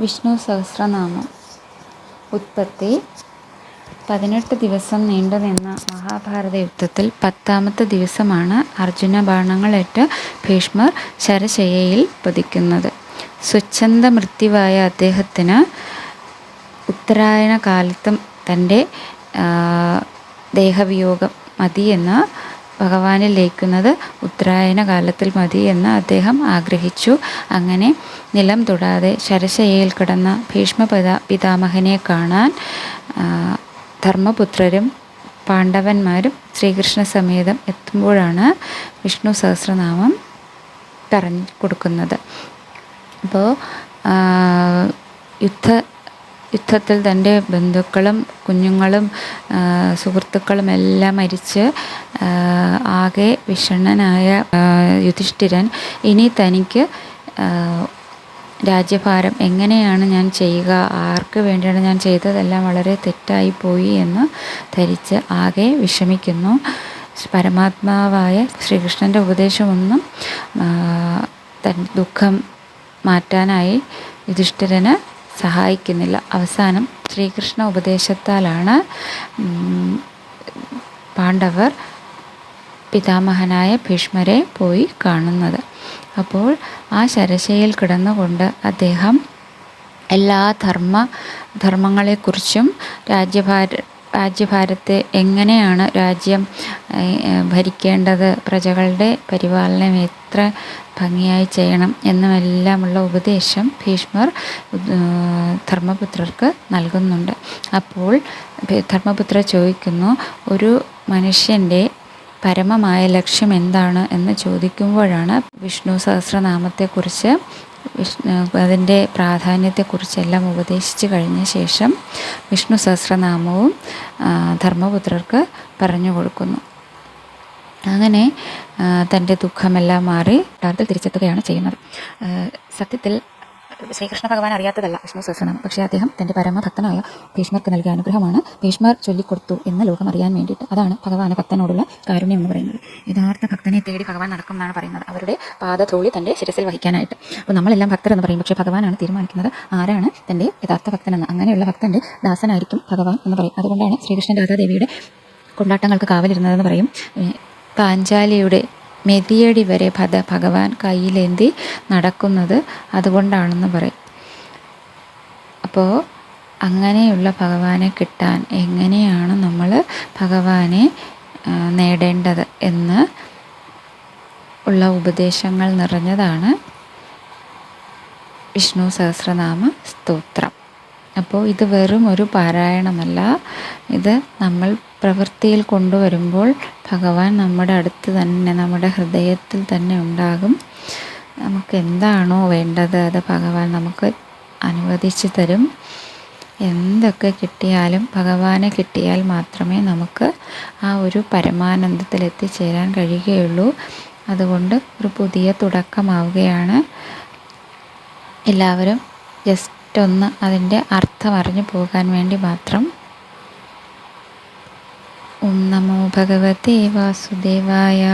വിഷ്ണു സഹസ്രനാമം. ഉത്പത്തി പതിനെട്ട് ദിവസം നീണ്ടുനിന്ന മഹാഭാരത യുദ്ധത്തിൽ പത്താമത്തെ ദിവസമാണ് അർജുന ബാണങ്ങളേറ്റ് ഭീഷ്മർ ശരശയയിൽ പതിക്കുന്നത്. സ്വച്ഛന്ത മൃത്യുവായ അദ്ദേഹത്തിന് ഉത്തരായണ കാലത്തും തന്റെ ദേഹവിയോഗം മതിയെന്ന് ഭഗവാനിൽ ലയിക്കുന്നത് ഉത്തരായന കാലത്തിൽ മതി എന്ന് അദ്ദേഹം ആഗ്രഹിച്ചു. അങ്ങനെ നിലം തൊടാതെ ശരശയയിൽ കിടന്ന ഭീഷ്മ പിതാ പിതാമഹനെ കാണാൻ ധർമ്മപുത്രരും പാണ്ഡവന്മാരും ശ്രീകൃഷ്ണ സമേതം എത്തുമ്പോഴാണ് വിഷ്ണു സഹസ്രനാമം പറഞ്ഞു കൊടുക്കുന്നത്. അപ്പോൾ യുദ്ധ യുദ്ധത്തിൽ തന്റെ ബന്ധുക്കളും കുഞ്ഞുങ്ങളും സുഹൃത്തുക്കളും എല്ലാം മരിച്ച് ആകെ വിഷണ്ണനായ യുധിഷ്ഠിരൻ. ഇനി തനിക്ക് രാജ്യഭാരം എങ്ങനെയാണ് ഞാൻ ചെയ്യുക ആർക്ക് വേണ്ടിയാണ് ഞാൻ ചെയ്തതെല്ലാം വളരെ തെറ്റായി പോയി എന്ന് ധരിച്ച് ആകെ വിഷമിക്കുന്നു. പരമാത്മാവായ ശ്രീകൃഷ്ണന്റെ ഉപദേശമൊന്നും തന്റെ ദുഃഖം മാറ്റാനായി യുധിഷ്ഠിരന് സഹായിക്കുന്നില്ല. അവസാനം ശ്രീകൃഷ്ണ ഉപദേശത്താലാണ് പാണ്ഡവർ പിതാമഹനായ ഭീഷ്മരെ പോയി കാണുന്നത്. അപ്പോൾ ആ ശരശയിൽ കിടന്നുകൊണ്ട് അദ്ദേഹം എല്ലാ ധർമ്മ ധർമ്മങ്ങളെക്കുറിച്ചും രാജ്യഭാര രാജ്യഭാരത്തെ എങ്ങനെയാണ് രാജ്യം ഭരിക്കേണ്ടത് പ്രജകളുടെ പരിപാലനം എത്ര ഭംഗിയായി ചെയ്യണം എന്നുമെല്ലാമുള്ള ഉപദേശം ഭീഷ്മർ ധർമ്മപുത്രർക്ക് നൽകുന്നുണ്ട്. അപ്പോൾ ധർമ്മപുത്ര ചോദിക്കുന്നു ഒരു മനുഷ്യന്റെ പരമമായ ലക്ഷ്യം എന്താണ്? എന്ന് ചോദിക്കുമ്പോഴാണ് വിഷ്ണു സഹസ്രനാമത്തെക്കുറിച്ച് വിഷ്ണു അതിന്റെ പ്രാധാന്യത്തെക്കുറിച്ചെല്ലാം ഉപദേശിച്ച് കഴിഞ്ഞ ശേഷം വിഷ്ണു സഹസ്രനാമവും ധർമ്മപുത്രർക്ക് പറഞ്ഞു കൊടുക്കുന്നു. അങ്ങനെ തന്റെ ദുഃഖമെല്ലാം മാറി തിരിച്ചെത്തുകയാണ് ചെയ്യുന്നത്. സത്യത്തിൽ ശ്രീകൃഷ്ണ ഭഗവാൻ അറിയാത്തതല്ല വിഷ്ണു സഹസ്രനാമം. പക്ഷേ അദ്ദേഹം തന്റെ പരമഭക്തനായ ഭീഷ്മർക്ക് നൽകിയ അനുഗ്രഹമാണ്. ഭീഷ്മർ ചൊല്ലിക്കൊടുത്തു എന്ന് ലോകം അറിയാൻ വേണ്ടിയിട്ട്. അതാണ് ഭഗവാന് ഭക്തനോടുള്ള കാരുണ്യം എന്ന് പറയുന്നത്. യഥാർത്ഥ ഭക്തനെ തേടി ഭഗവാൻ നടക്കും എന്നാണ് പറയുന്നത്. അവരുടെ പാദധൂളി തന്റെ ശിരസിൽ വഹിക്കാനായിട്ട്. അപ്പോൾ നമ്മളെല്ലാം ഭക്തർ എന്ന് പറയും. പക്ഷേ ഭഗവാനാണ് തീരുമാനിക്കുന്നത് ആരാണ് തന്റെ യഥാർത്ഥ ഭക്തനെന്ന്. അങ്ങനെയുള്ള ഭക്തന്റെ ദാസനായിരിക്കും ഭഗവാൻ എന്ന് പറയും. അതുകൊണ്ടാണ് ശ്രീകൃഷ്ണൻ രാധാദേവിയുടെ കൊണ്ടാട്ടങ്ങൾക്ക് കാവലിരുന്നതെന്ന് പറയും. പാഞ്ചാലിയുടെ മെതിയടി വരെ ഭദ ഭഗവാൻ കയ്യിലേന്തി നടക്കുന്നത് അതുകൊണ്ടാണെന്ന് പറയും. അപ്പോൾ അങ്ങനെയുള്ള ഭഗവാനെ കിട്ടാൻ എങ്ങനെയാണ് നമ്മൾ ഭഗവാനെ നേടേണ്ടത് എന്ന് ഉള്ള ഉപദേശങ്ങൾ നിറഞ്ഞതാണ് വിഷ്ണു സഹസ്രനാമ സ്തോത്രം. അപ്പോൾ ഇത് വെറും ഒരു പാരായണമല്ല. ഇത് നമ്മൾ പ്രവൃത്തിയിൽ കൊണ്ടുവരുമ്പോൾ ഭഗവാൻ നമ്മുടെ അടുത്ത് തന്നെ നമ്മുടെ ഹൃദയത്തിൽ തന്നെ ഉണ്ടാകും. നമുക്ക് എന്താണോ വേണ്ടത് അത് ഭഗവാൻ നമുക്ക് അനുവദിച്ചു തരും. എന്തൊക്കെ കിട്ടിയാലും ഭഗവാനെ കിട്ടിയാൽ മാത്രമേ നമുക്ക് ആ ഒരു പരമാനന്ദത്തിൽ എത്തിച്ചേരാൻ കഴിയുകയുള്ളൂ. അതുകൊണ്ട് ഒരു പുതിയ തുടക്കമാവുകയാണ്. എല്ലാവരും ജസ്റ്റ് ഒന്ന് അതിന്റെ അർത്ഥം അറിഞ്ഞു പോകാൻ വേണ്ടി മാത്രം. ഓം നമോ ഭഗവതേ വാസുദേവായ.